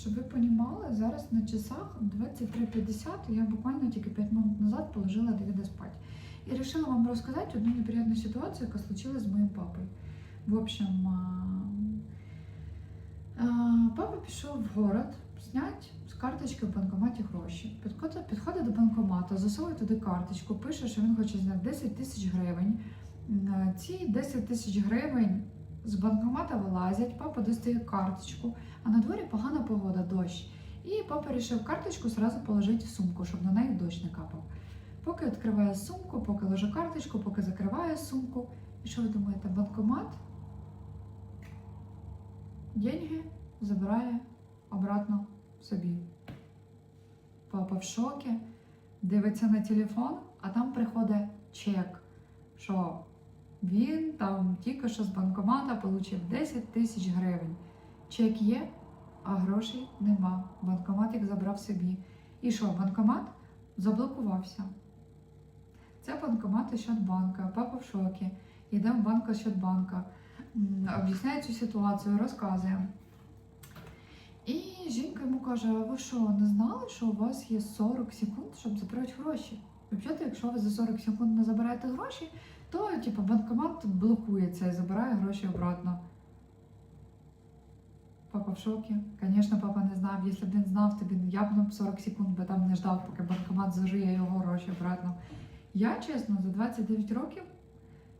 щоб ви розуміли, зараз на часах 23.50, я буквально тільки 5 минут назад положила Давіда спати. І вирішила вам розказати одну неприємну ситуацію, яка случилась з моїм папою. В общем, папа пішов в город зняти з карточки в банкоматі гроші. Підходить до банкомату, засовує туди карточку, пише, що він хоче зняти 10 тисяч гривень. Ці 10 тисяч гривень з банкомата вилазять, папа достає карточку, а на дворі погана погода, дощ. І папа вирішив карточку зразу положити в сумку, щоб на неї дощ не капав. Поки відкриває сумку, поки лежить карточку, поки закриває сумку. І що ви думаєте, банкомат деньги забирає обратно собі. Папа в шокі, дивиться на телефон, а там приходить чек, що він там тільки що з банкомата отримав 10 тисяч гривень. Чек є, а грошей нема. Банкомат їх забрав собі. І що, банкомат заблокувався. Це банкомат Ощадбанка. Папа в шокі. Йде в банк Ощадбанка, об'ясняє цю ситуацію, розказує. І жінка йому каже: ви що, не знали, що у вас є 40 секунд, щоб забрати гроші? Взагалі, якщо ви за 40 секунд не забираєте гроші, то типу, банкомат блокується і забирає гроші обратно. Папа в шокі. Звісно, папа не знав. Якщо б він знав, то він явно б 40 секунд би там не ждав, поки банкомат зажиє його гроші обратно. Я, чесно, за 29 років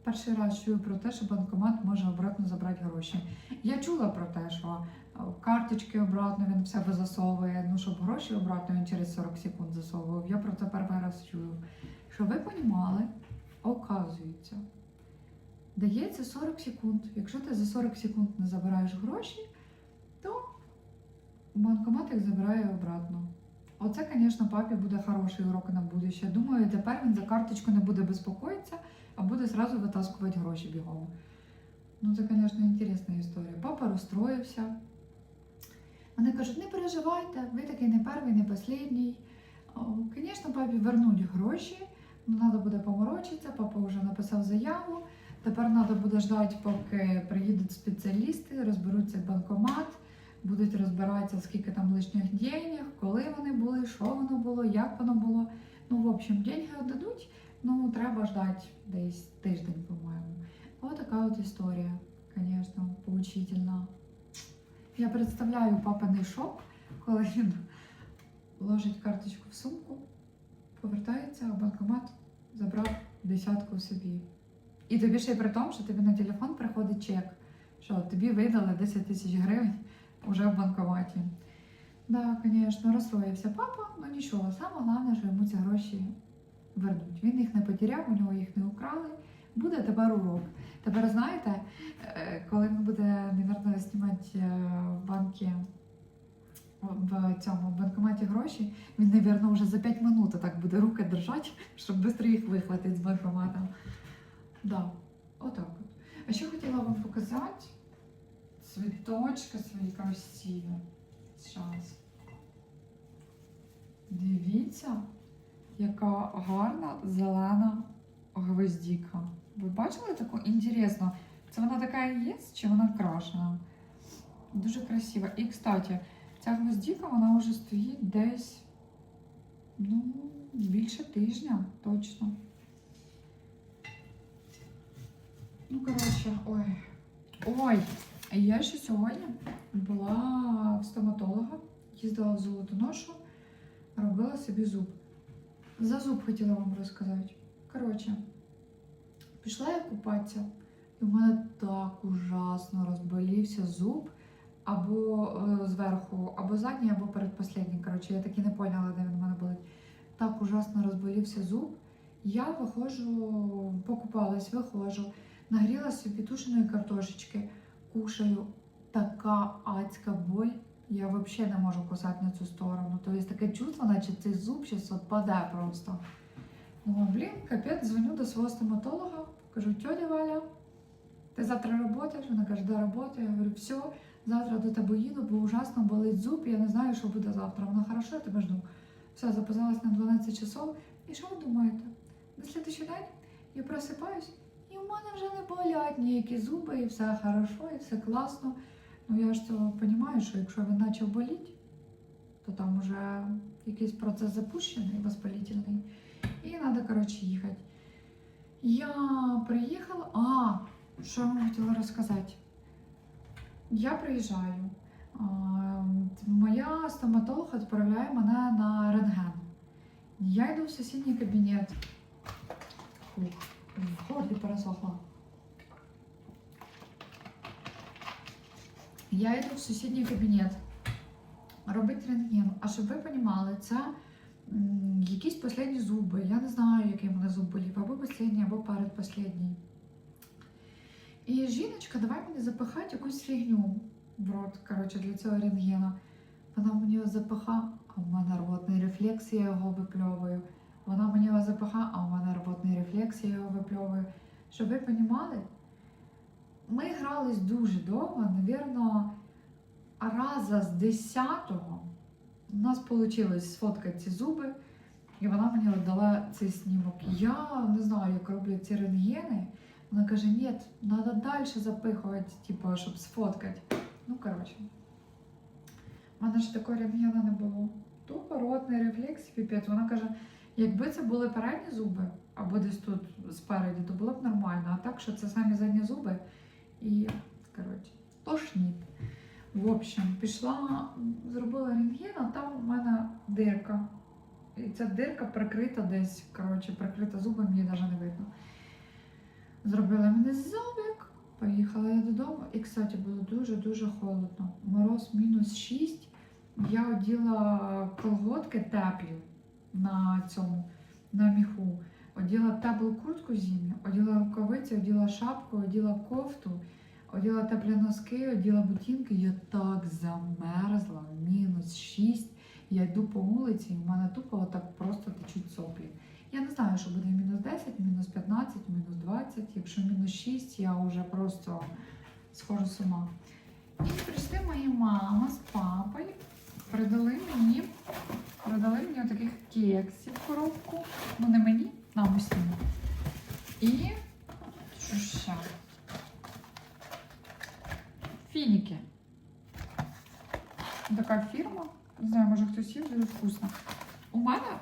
перший раз чую про те, що банкомат може обратно забрати гроші. Я чула про те, що е, карточки обратно він в себе засовує, ну щоб гроші обратно він через 40 секунд засовував. Я про це перший раз чую. Щоб ви розуміли, оказується, дається 40 секунд. Якщо ти за 40 секунд не забираєш гроші, то банкомат їх забирає обратно. Оце, звісно, папі буде хороший урок на будущее. Думаю, тепер він за карточку не буде безпокоїтися, а буде зразу витаскувати гроші бігом. Ну, це, звісно, інтересна історія. Папа розстроївся. Вони кажуть, не переживайте, ви такий не перший, не останній. Звісно, папі вернуть гроші, але треба буде поморочитися, папа вже написав заяву. Тепер треба буде ждати, поки приїдуть спеціалісти, розберуться банкомат, будуть розбиратися, скільки там лишніх денег, коли вони були, що воно було, як воно було. Ну, в общем, деньги віддадуть, ну треба ждати десь тиждень, по-моєму. Ось така от історія, звісно, поучительна. Я представляю папиний шок, коли він ложить карточку в сумку, повертається, а банкомат забрав десятку собі. І тобі ще й при тому, що тобі на телефон приходить чек, що тобі видали 10 тисяч гривень уже в банкоматі. Да, звісно, розстроївся папа, ну нічого. Саме головне, що йому ці гроші вернуть. Він їх не потеряв, у нього їх не украли. Буде тепер урок. Тепер знаєте, е, коли він буде, мабуть, знімати е, в банки в цьому банкоматі гроші, він, мабуть, вже за 5 минут так буде руки держати, щоб швидко їх вихватити з банкомата. Да, отак от. А ще хотіла вам показати цвіточки свої красиві. Зараз. Дивіться, яка гарна зелена гвоздіка. Ви бачили таку інтересно? Це вона така і є, чи вона крашена? Дуже красива. І, кстати, ця гвоздіка, вона вже стоїть десь ну, більше тижня, точно. Ну, коротше, ой. Ой, я ще сьогодні була в стоматолога, їздила в золотоношу, робила собі зуб. За зуб хотіла вам розказати. Коротше, пішла я купатися, і в мене так ужасно розболівся зуб або е, зверху, або задній, або передпоследній. Коротше, я таки не поняла, де він в мене болить. Так ужасно розболівся зуб. Я виходжу, покупалась, виходжу, нагріла собі тушеної картошечки, кушаю. Така адська боль. Я взагалі не можу кусати на цю сторону. Тобто таке чувство, наче цей зуб зараз відпаде просто. Думаю, блін, капець, дзвоню до свого стоматолога, кажу, тьотя Валя, ти завтра працюєш? Вона каже, да, робота. Я говорю, все, завтра до тебе їду, бо ужасно болить зуб, я не знаю, що буде завтра. Вона хорошо, я тебе жду. Все, записалась на 12 часов. І що ви думаєте? На слідчий день я просипаюсь, і в мене вже не болять ніякі зуби, і все хорошо, і все класно. Ну я ж то розумію, що якщо він почав боліти, то там уже якийсь процес запущений, воспалительний. І треба, коротше, їхати. Я приїхала. А, що я вам хотіла розказати? Я приїжджаю. Моя стоматолог відправляє мене на рентген. Я йду в сусідній кабінет. Фух, в горлі пересохла. Я йду в сусідній кабінет робити рентген. А щоб ви розуміли, це якісь останні зуби. Я не знаю, який в мене зуб болів, або останній, або передпослідній. І жіночка, давай мені запихати якусь фігню в рот, коротше, для цього рентгена. Вона мені його запиха, а в мене рвотний рефлекс, я його випльовую. Вона мені його запиха, а в мене рвотний рефлекс, я його випльовую. Щоб ви розуміли, ми грались дуже довго, навірно, раза з десятого у нас вийшло сфоткати ці зуби, і вона мені дала цей знімок. Я не знаю, як роблять ці рентгени. Вона каже, ні, треба далі запихувати, типу, щоб сфоткати. Ну, коротше. У мене ж такого рентгена не було. Тупо ротний рефлекс, піпець. Вона каже, якби це були передні зуби, або десь тут спереді, то було б нормально. А так, що це самі задні зуби і, коротше, тошніт. В общем, пішла, зробила рентген, а там у мене дирка. І ця дирка прикрита десь, коротше, прикрита зубом, її навіть не видно. Зробила мені зубик, поїхала я додому. І, кстати, було дуже-дуже холодно. Мороз мінус 6. Я оділа колготки теплі на цьому, на міху. Оділа теплу куртку зимню, оділа рукавиці, оділа шапку, оділа кофту, оділа теплі носки, оділа ботинки. Я так замерзла, мінус 6. Я йду по вулиці, і в мене тупо так просто течуть соплі. Я не знаю, що буде мінус 10, мінус 15, мінус 20. Якщо мінус 6, я вже просто схожу з ума. І прийшли мої мама з папою, придали мені, придали мені таких кексів коробку. Ну не мені, нам усім. І що ще? Фініки. Така фірма. Не знаю, може хтось їв, дуже вкусно. У мене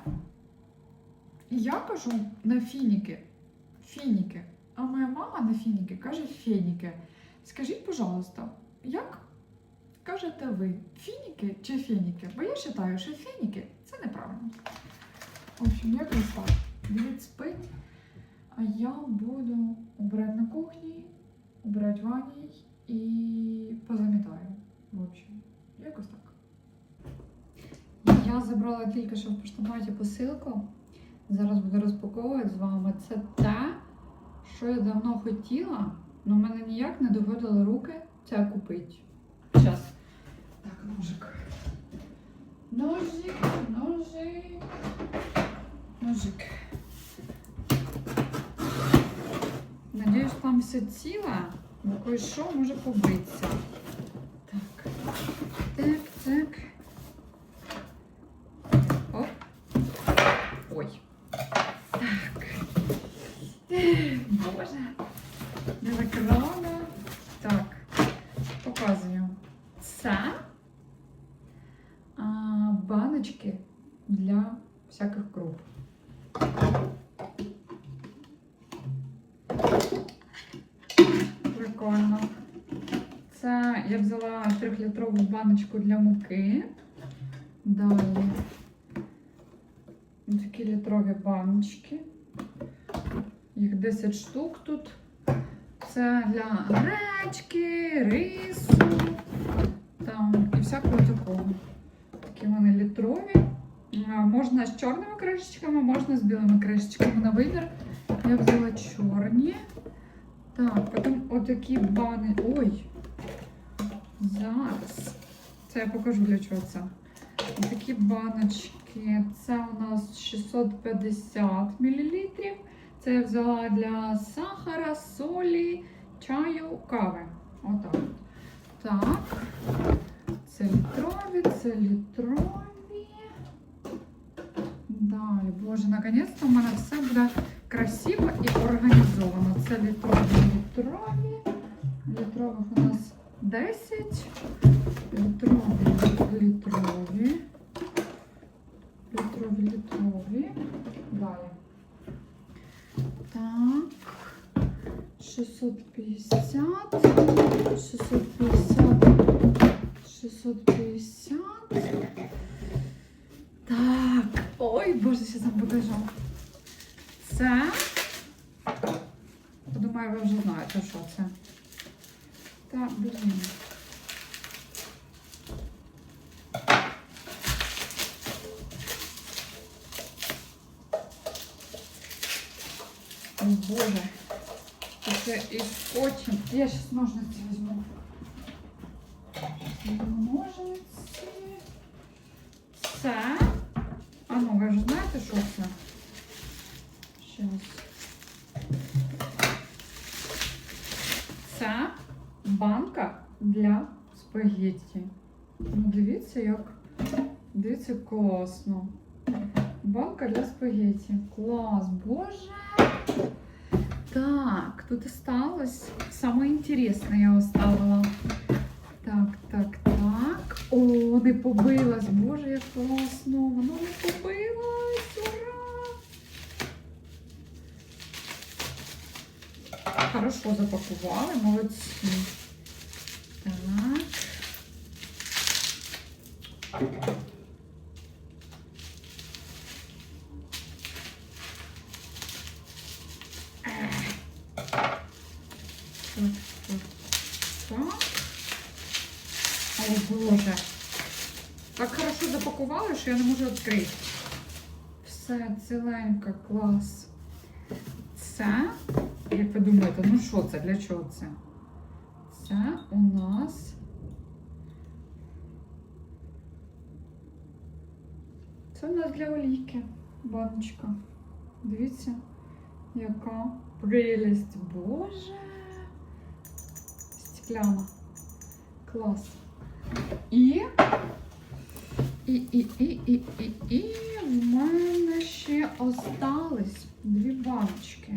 я кажу на фініки. Фініки. А моя мама на фініки каже фініки. Скажіть, пожалуйста, як кажете ви, фініки чи фініки? Бо я вважаю, що фініки це неправильно. В общем, якось так. Дід спить, а я буду убирати на кухні, убирати в ванні і позамітаю. В общем, якось так. Я забрала тільки що в поштоматі посилку. Зараз буду розпаковувати з вами. Це те, що я давно хотіла, але в мене ніяк не доводили руки це купити. Зараз. Так, ножик. Ножик, ножик. Ножик. Надіюсь, там все ціле, бо кое-що може побитися. Так. Оп. Ой. Так. Боже. Не закривала. Так. Показую. Це а, баночки для всяких круп. Прикольно. Це я взяла 3-літрову баночку для муки. Далі. Такі літрові баночки. Їх 10 штук тут. Це для гречки, рису там і всякого такого. Такі вони літрові. Можна з чорними кришечками, можна з білими кришечками на вибір. Я взяла чорні. Так, потім отакі бани. Ой! Зараз. Це я покажу для чого це. Такі баночки. Це у нас 650 мл. Це я взяла для сахара, солі, чаю, кави. Отак. от. Так. Це літрові, це літрові. Далі, боже, наконець-то в мене все буде красиво і організовано. Це літрові, літрові. Літрових у нас 10. Літрові, літрові. літрові, літрові. Далі. Так. 650. 650. 650. Так. Ой, боже, зараз вам покажу. Це. Думаю, ви вже знаєте, що це. Так, блін. О, Боже. Це і скотчем. Я зараз ножниці візьму. Ну, дивіться, як. Дивіться, класно. Банка для спагетті. Клас, боже. Так, тут осталось. Самое интересное я оставила. Так, так, так. О, не побилась. Боже, як класно. Воно не побилось. Ура! Хорошо запакували, молодці. Так. Так, так, так. О, Боже. Так хорошо запакували, що я не можу відкрити. Все, ціленько, клас. Це, як ви думаєте, ну що це? Для чого? Це у нас. Це у нас для олійки. Баночка. Дивіться, яка прелість. Боже. Стекляна. Клас. І. І, і, і, і, і, і в мене ще остались дві баночки.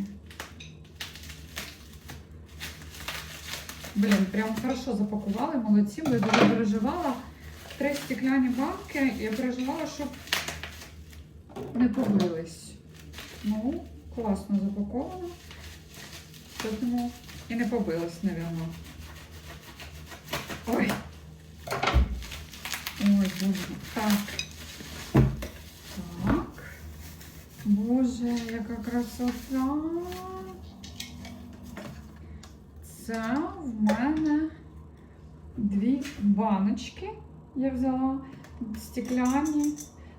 Блін, прям хорошо запакували, молодці, бо я дуже переживала. Три стекляні банки, я переживала, щоб не побились. Ну, класно запаковано. Тому і не побилась, напевно. Ой. Ой, боже. Так. Так. Боже, яка красота. Це в мене дві баночки. Я взяла стекляні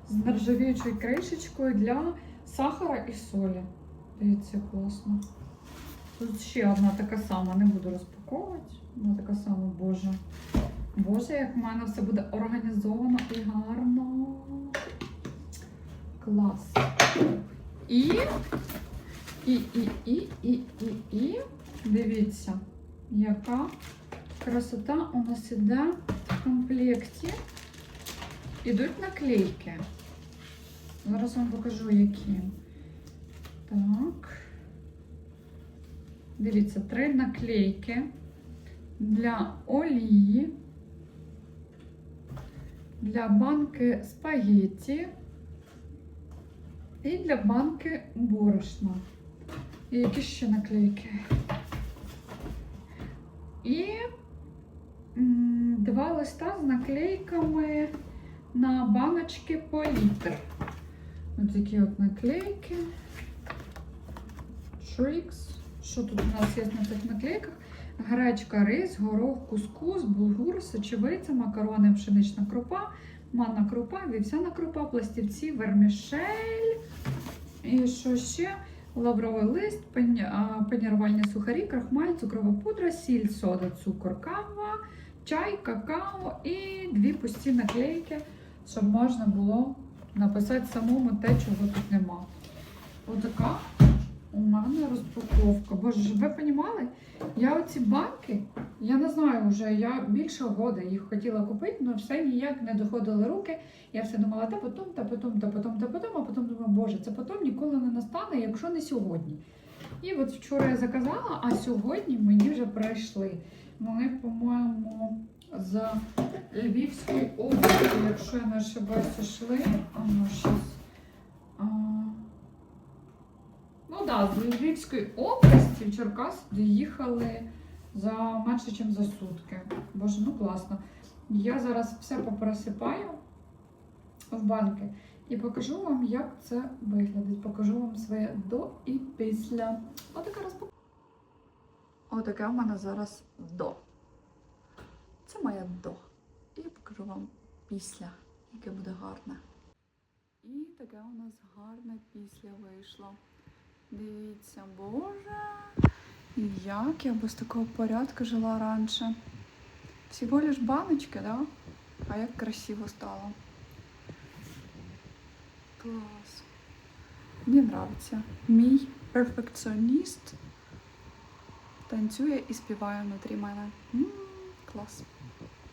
з нержавіючою кришечкою для сахара і солі. Дивіться, класно. Тут ще одна така сама, не буду розпаковувати. Вона така сама, боже. Боже, як в мене все буде організовано і гарно. Клас. І, і, і, і, і, і, і. Дивіться, яка красота у нас іде в комплекті. Ідуть наклейки. Зараз вам покажу, які. Так. Дивіться, три наклейки для олії, для банки спагетті і для банки борошна. І які ще наклейки? І два листа з наклейками на баночки по літр. Ось такі от наклейки. Tricks. Що тут у нас є на цих наклейках? Гречка, рис, горох, кускус, булгур, сочевиця, макарони, пшенична крупа, манна крупа, вівсяна крупа, пластівці, вермішель. І що ще? Лавровий лист, панірувальні сухарі, крахмаль, цукрова пудра, сіль, сода, цукор, кава, чай, какао і дві пусті наклейки, щоб можна було написати самому те, чого тут нема. Отака у мене розпаковка. Боже, ж ви розуміли? Я оці банки, я не знаю вже, я більше года їх хотіла купити, але все ніяк не доходили руки. Я все думала, та потім, та потім, та потім, та потім, а потім думаю, боже, це потім ніколи не настане, якщо не сьогодні. І от вчора я заказала, а сьогодні мені вже прийшли. Вони, по-моєму, з Львівської області, якщо я не ошибаюся, йшли. А ну, щас. Ну так, да, з Львівської області в Черкас доїхали за менше, ніж за сутки. Боже, ну класно. Я зараз все попросипаю в банки і покажу вам, як це виглядить. Покажу вам своє до і після. Отака розпаковка. Отаке у мене зараз до. Це моє до. І я покажу вам після, яке буде гарне. І таке у нас гарне після вийшло. Дивіться, боже, як я без такого порядку жила раніше. Всього лиш баночки, да? А як красиво стало. Клас. Мені нравиться. Мій перфекціоніст танцює і співає внутрі мене. М, клас.